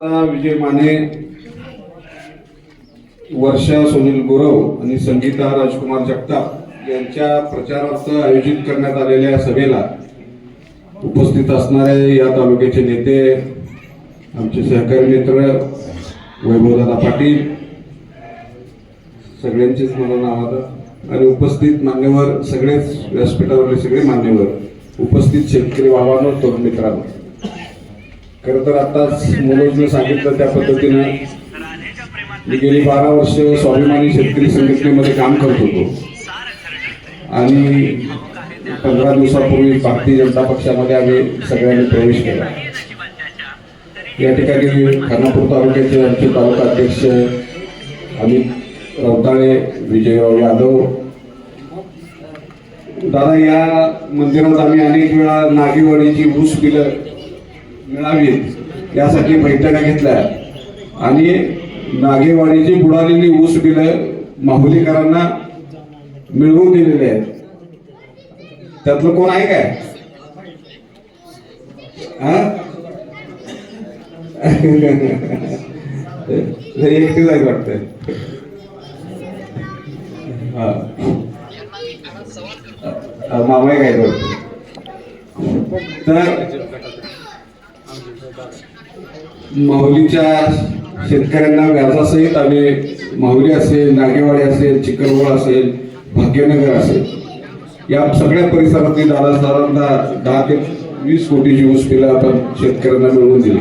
विजय माने वर्षा सुनील गुरव आणि संगीता राजकुमार जगताप यांच्या प्रचारार्थ आयोजित करण्यात आलेल्या सभेला उपस्थित असणारे या तालुक्याचे नेते आमचे सहकारी मित्र वैभवदादा पाटील सगळ्यांचेच मला नाव आता आणि उपस्थित मान्यवर सगळेच व्यासपीठावरले सगळे मान्यवर उपस्थित शेतकरी भावांनो तरुण मित्रांनो. खरं तर आताच मनोजने सांगितलं त्या पद्धतीनं. मी गेली बारा वर्ष स्वाभिमानी शेतकरी संघटनेमध्ये काम करत होतो. आणि पंधरा दिवसापूर्वी भारतीय जनता पक्षामध्ये आम्ही सगळ्यांनी प्रवेश केला. या ठिकाणी खानापूर तालुक्याचे आमचे तालुका अध्यक्ष अमित रवताळे विजयराव यादव. दादा या मंदिरात आम्ही अनेक वेळा नागेवाडीची ऊस बिलं मिळावीत यासाठी बैठका घेतल्या. आणि नागेवाडीची बुडालेली ऊस बिलं माहुलीकरांना मिळवून दिलेले आहेत. त्यातलं कोण आहे काय? एकटीच आहे वाटतंय. हा. मामा काय वाटतं तर माहुलीच्या शेतकऱ्यांना व्याजासहित आम्ही माहुली असेल नागेवाडी असेल चिकलगोळ असेल भाग्यनगर असेल. या सगळ्या परिसरातली दादा साधारणतः दहा ते वीस कोटीची ऊस पिला आपण शेतकऱ्यांना मिळवून दिली.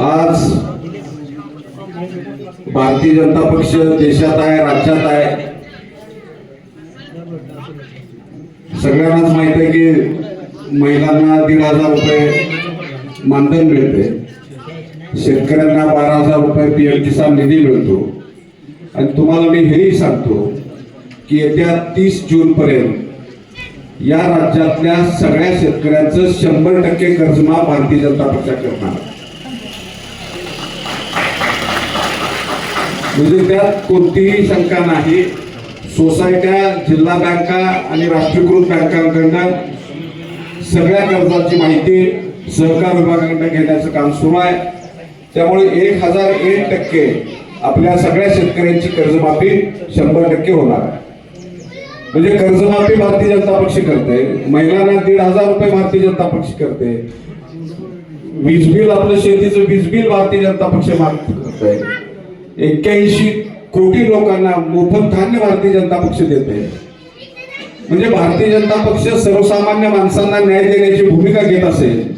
आज भारतीय जनता पक्ष देशात आहे राज्यात आहे. सगळ्यांनाच माहीत आहे की महिलांना दीड हजार रुपये मानधन मिळते. शेतकऱ्यांना बारा हजार रुपये पी एम किसान निधी मिळतो. आणि तुम्हाला मी हेही सांगतो की येत्या तीस जूनपर्यंत या राज्यातल्या सगळ्या शेतकऱ्यांचं शंभर टक्के कर्जमा भारतीय जनता पक्ष करणार. म्हणजे त्यात कोणतीही शंका नाही. सोसायट्या जिल्हा बँका आणि राष्ट्रीयकृत बँकांकडनं सगळ्या कर्जाची माहिती सहकार विभागाकडनं घेण्याचं काम सुरू आहे. त्यामुळे एक हजार एक टक्के आपल्या सगळ्या शेतकऱ्यांची कर्जमाफी शंभर टक्के होणार. म्हणजे कर्जमाफी भारतीय जनता पक्ष करते महिलांना दीड हजार रुपये भारतीय जनता पक्ष करते. वीज बिल आपलं शेतीचं वीज बिल भारतीय जनता पक्ष माफ करते. एक्क्याऐंशी कोटी लोकांना मोफत धान्य भारतीय जनता पक्ष देते. म्हणजे भारतीय जनता पक्ष सर्वसामान्य माणसांना न्याय देण्याची भूमिका घेत असेल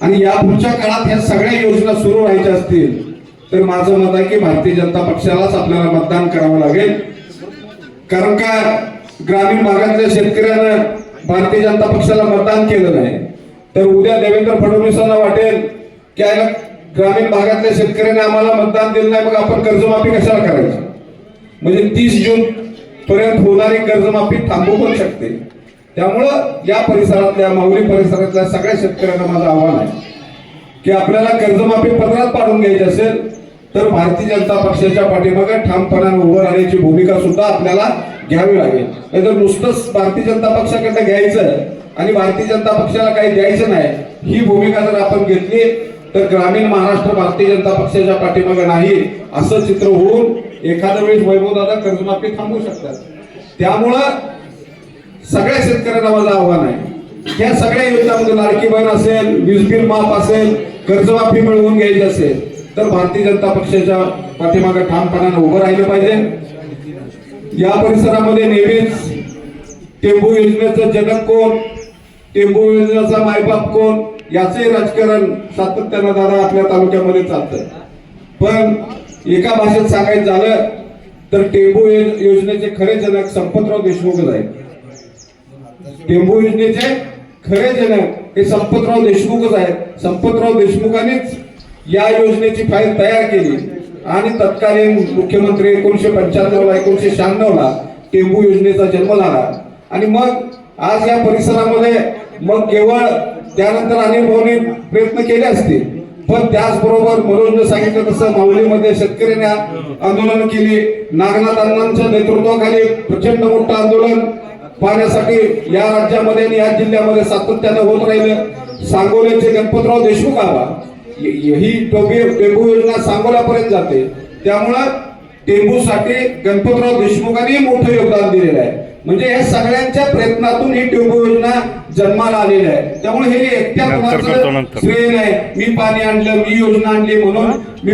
आणि या पुढच्या काळात ह्या सगळ्या योजना सुरू राहायच्या असतील तर माझं मत आहे की भारतीय जनता पक्षालाच आपल्याला मतदान करावं लागेल. कारण का? ग्रामीण भागातल्या शेतकऱ्यानं भारतीय जनता पक्षाला मतदान केलं नाही. तर उद्या देवेंद्र फडणवीसांना वाटेल की ग्रामीण भागातल्या शेतकऱ्याने आम्हाला मतदान दिलं नाही मग आपण कर्जमाफी कशाला करायची? म्हणजे तीस जून पर्यंत होणारी कर्जमाफी थांबू पण शकते. त्यामुळं या परिसरातल्या माऊली परिसरातल्या सगळ्या शेतकऱ्यांना माझं आव्हान आहे. की आपल्याला कर्जमाफी पत्रात पाडून घ्यायची असेल तर भारतीय जनता पक्षाच्या पाठीमागे ठामपणाने उभं राहण्याची भूमिका सुद्धा आपल्याला घ्यावी लागेल. नाहीतर नुसतंच भारतीय जनता पक्षाकडनं घ्यायचं आणि भारतीय जनता पक्षाला काही द्यायचं नाही ही भूमिका जर आपण घेतली तर ग्रामीण महाराष्ट्र भारतीय जनता पक्षाच्या पाठीमागे नाही असं चित्र होऊन एखाद्या वेळेस वैभवदादा कर्जमाफी थांबवू शकतात. त्यामुळं सगळ्या शेतकऱ्यांना माझं आव्हान आहे. या सगळ्या योजनांमध्ये लाडकी बहीण असेल वीज बिल माफ असेल कर्जमाफी मिळवून घ्यायची असेल तर भारतीय जनता पक्षाच्या पाठीमागे ठामपणानं उभं राहिलं पाहिजे. या परिसरामध्ये नेहमीच टेंबू योजनेचं जनक कोण टेंबू योजनेचा मायबाप कोण याचे राजकारण सातत्यानं दादा आपल्या तालुक्यामध्ये चालतं पण एका भाषेत सांगायचं झालं तर टेंबू योजनेचे खरे जनक संपतराव देशमुखच आहेत टेंबू योजनेचे खरे जनक हे संपतराव देशमुखच आहेत. संपतराव देशमुखांनीच या योजनेची फाईल तयार केली. आणि तत्कालीन मुख्यमंत्री एकोणीशे पंच्याण्णव ला एकोणीशे शहाण्णव ला टेंबू योजनेचा जन्म झाला. आणि मग आज या परिसरामध्ये मग केवळ त्यानंतर अनिल भाऊने प्रयत्न केले असतील. पण त्याचबरोबर मनोजने सांगितलं तसं माऊलीमध्ये शेतकऱ्यांनी आंदोलन केली. नागनाथ अण्णांच्या नेतृत्वाखाली प्रचंड मोठं आंदोलन पाहण्यासाठी या राज्यामध्ये आणि या जिल्ह्यामध्ये सातत्यानं होत राहिलं. सांगोलीचे गणपतराव देशमुख य- ही टोबी टेंबू योजना सांगोल्यापर्यंत जाते. त्यामुळं टेंबूसाठी गणपतराव देशमुखांनी मोठं योगदान दिलेलं आहे. म्हणजे या सगळ्यांच्या प्रयत्नातून ही टेंबू योजना जन्माला आलेली आहे. त्यामुळे हे एकट्या. श्रेय नाही. मी पाणी आणलं मी योजना आणली म्हणून मी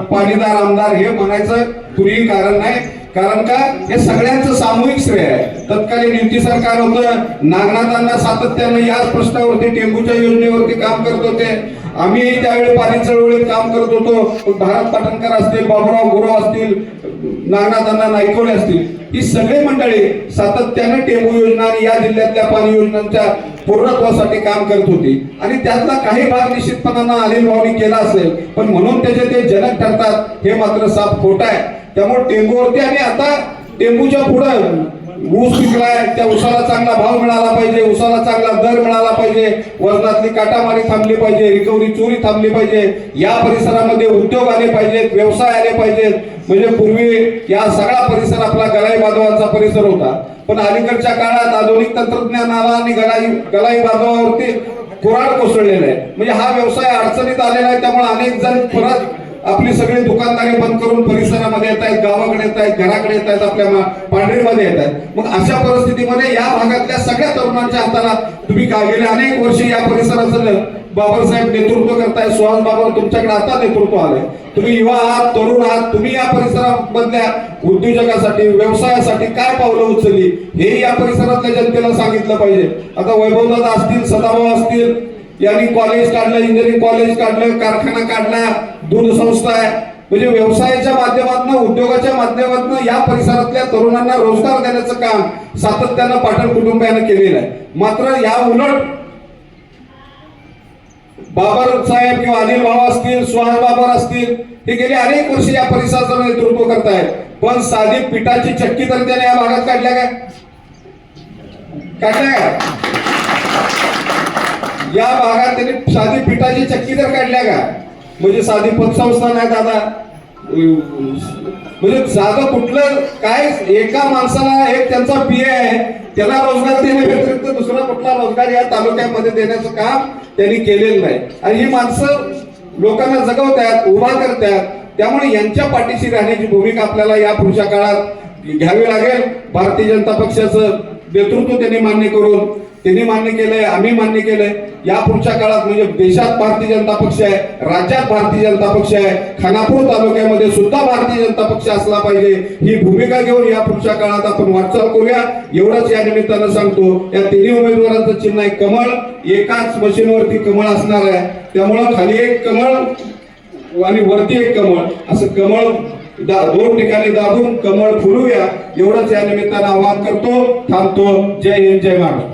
पाणीदार आमदार हे म्हणायचं कुणीही कारण नाही. कारण का? हे सगळ्यांचं सामूहिक श्रेय आहे. तत्कालीन युती सरकार होतं. नागनाथांना सातत्यानं याच प्रश्नावरती टेंबूच्या योजनेवरती काम करत होते. आम्ही त्यावेळी पाणी चळवळीत काम करत होतो. भारत पाटणकर असतील बाबुराव गुरव असतील नागनाथांना नायकवले असतील ही सगळी मंडळी सातत्याने टेंबू योजना आणि या जिल्ह्यातल्या पाणी योजनांच्या पूर्णत्वासाठी काम करत होती. आणि त्यातला काही भाग निश्चितपणानं अनिल भाऊनी केला असेल. पण म्हणून त्याचे ते जनक ठरतात हे मात्र साफ खोट आहे. त्यामुळे टेंबूवरती आणि आता टेंबूच्या पुढं ऊस पिकलाय त्या ऊसाला चांगला भाव मिळाला पाहिजे ऊसाला चांगला दर मिळाला पाहिजे वजनातली काटामारी थांबली पाहिजे रिकव्हरी चोरी थांबली पाहिजे या परिसरामध्ये उद्योग आले पाहिजेत व्यवसाय आले पाहिजेत. म्हणजे पूर्वी या सगळा परिसर आपला गलाई बांधवांचा परिसर होता. पण अलीकडच्या काळात आधुनिक तंत्रज्ञान आला आणि गलाई गलाई बांधवावरती कुराड कोसळलेला आहे. म्हणजे हा व्यवसाय अडचणीत आलेला आहे त्यामुळे अनेक जण परत आपली सगळी दुकानदारी बंद करून परिसरामध्ये येत आहेत गावाकडे येत आहेत घराकडे येत आहेत आपल्या पांढरीमध्ये येत आहेत. मग अशा परिस्थितीमध्ये या भागातल्या सगळ्या तरुणांच्या हाताला तुम्ही का गेले अनेक वर्ष या परिसराचं बाबासाहेब नेतृत्व करताय सुहास बाबा तुमच्याकडे आता नेतृत्व आलंय तुम्ही युवा आहात तरुण आहात तुम्ही या परिसरामधल्या उद्योजकासाठी व्यवसायासाठी काय पावलं उचलली? हे या परिसरातल्या जनतेला सांगितलं पाहिजे. आता वैभवदादा असतील सदाभाऊ असतील यांनी कॉलेज काढलं इंजिनिअरिंग कॉलेज काढलं कारखाना काढला दूध संस्था आहे. म्हणजे व्यवसायाच्या माध्यमातून उद्योगाच्या माध्यमातून या परिसरातल्या तरुणांना रोजगार देण्याचं काम सातत्यानं पाटण कुटुंबियानं केलेलं आहे. मात्र या उलट बाबर साहेब किंवा अनिल भाऊ असतील सुहास बाबर असतील हे गेले अनेक वर्ष या परिसराचं नेतृत्व करतायत. पण साधी पिठाची चक्की तर त्याने या भागात काढल्या काय? काढल्या काय? या भागात त्यांनी साधी पिठाची चक्की तर काढल्या का? म्हणजे साधी पतसंस्था नाही दादा. म्हणजे साधं कुठलं काय एका माणसाला एक त्यांचा पी आहे त्याला रोजगार देण्या व्यतिरिक्त दुसरा कुठला रोजगार या तालुक्यामध्ये देण्याचं काम त्यांनी केलेलं नाही. आणि ही माणसं लोकांना जगवतात उभा करतात. त्यामुळे यांच्या पाठीशी राहण्याची भूमिका आपल्याला या पुढच्या काळात घ्यावी लागेल. भारतीय जनता पक्षाचं नेतृत्व त्यांनी मान्य करून त्यांनी मान्य केलंय आम्ही मान्य केलंय. या पुढच्या काळात म्हणजे देशात भारतीय जनता पक्ष आहे राज्यात भारतीय जनता पक्ष आहे खानापूर तालुक्यामध्ये सुद्धा भारतीय जनता पक्ष असला पाहिजे ही भूमिका घेऊन या पुढच्या काळात आपण वाटचाल करूया. एवढंच या निमित्तानं सांगतो या तिन्ही उमेदवारांचं चिन्ह आहे कमळ एकाच मशीनवरती कमळ असणार आहे. त्यामुळं खाली एक कमळ आणि वरती एक कमळ. असं कमळ दा- दोन ठिकाणी दाबून कमळ फुलूया. एवढंच या निमित्तानं आवाहन करतो थांबतो. जय हिंद जय महाराष्ट्र.